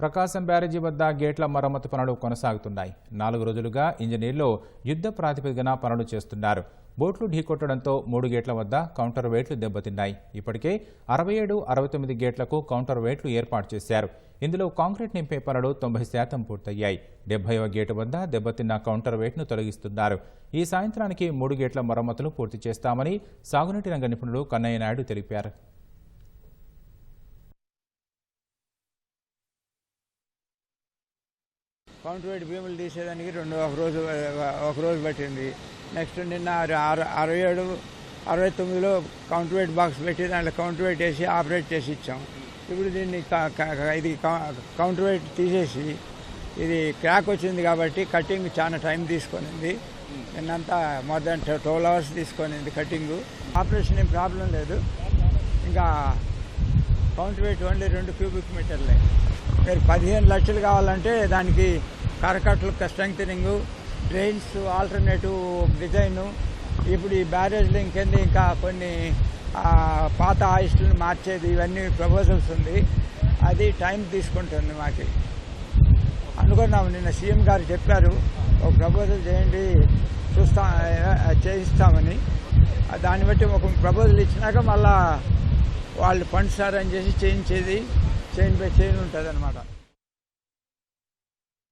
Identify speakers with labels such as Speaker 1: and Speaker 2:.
Speaker 1: ప్రకాశం బ్యారేజీ వద్ద గేట్ల మరమ్మతు పనులు కొనసాగుతున్నాయి. నాలుగు రోజులుగా ఇంజనీర్లు యుద్ధ ప్రాతిపదికన పనులు చేస్తున్నారు. బోట్లు ఢీకొట్టడంతో మూడు గేట్ల వద్ద కౌంటర్ వెయిట్లు దెబ్బతిన్నాయి. ఇప్పటికే అరవై ఏడు అరవై తొమ్మిది గేట్లకు కౌంటర్ వెయిట్లు ఏర్పాటు చేశారు. ఇందులో కాంక్రీట్ నింపే పనులు తొంభై శాతం పూర్తయ్యాయి. డెబ్బైవ గేటు వద్ద దెబ్బతిన్న కౌంటర్ వెయిట్ను తొలగిస్తున్నారు. ఈ సాయంత్రానికి మూడు గేట్ల మరమ్మతులు పూర్తి చేస్తామని సాగునీటి రంగ నిపుణులు కన్నయ్య నాయుడు తెలిపారు.
Speaker 2: కౌంటర్ వెయిట్ భీములు తీసేదానికి రెండు ఒక రోజు ఒక రోజు పట్టింది. నెక్స్ట్ నిన్న అర- అరవై ఏడు అరవై తొమ్మిదిలో కౌంటర్ వెయిట్ బాక్స్ పెట్టి దాంట్లో కౌంటర్ వెయిట్ వేసి ఆపరేట్ చేసి ఇచ్చాం. ఇప్పుడు దీన్ని ఇది కౌంటర్ వెయిట్ తీసేసి ఇది క్రాక్ వచ్చింది కాబట్టి కటింగ్ చాలా టైం తీసుకొనింది. నిన్నంతా మోర్ దాన్ ట్వెల్వ్ అవర్స్ తీసుకొనింది కటింగ్ ఆపరేషన్ ఏం ప్రాబ్లం లేదు. ఇంకా కౌంటర్ వెయిట్ ఓన్లీ రెండు క్యూబిక్ మీటర్లే. మీరు పదిహేను లక్షలు కావాలంటే దానికి కరకట్లు స్ట్రెంగ్ డ్రైన్స్ ఆల్టర్నేటివ్ డిజైను ఇప్పుడు ఈ బ్యారేజ్లు ఇంకేంది ఇంకా కొన్ని పాత ఆయిస్టులను మార్చేది ఇవన్నీ ప్రపోజల్స్ ఉంది. అది టైం తీసుకుంటుంది మాకు. అనుకున్నాము నిన్న సీఎం గారు చెప్పారు ఒక ప్రపోజల్ చేయండి చూస్తా చేయిస్తామని. దాన్ని బట్టి ఒక ప్రపోజల్ ఇచ్చినాక మళ్ళా వాళ్ళు ఫండ్స్ అరేంజ్ చేసి చేయించేది. చేయించే చేయని ఉంటుంది అనమాట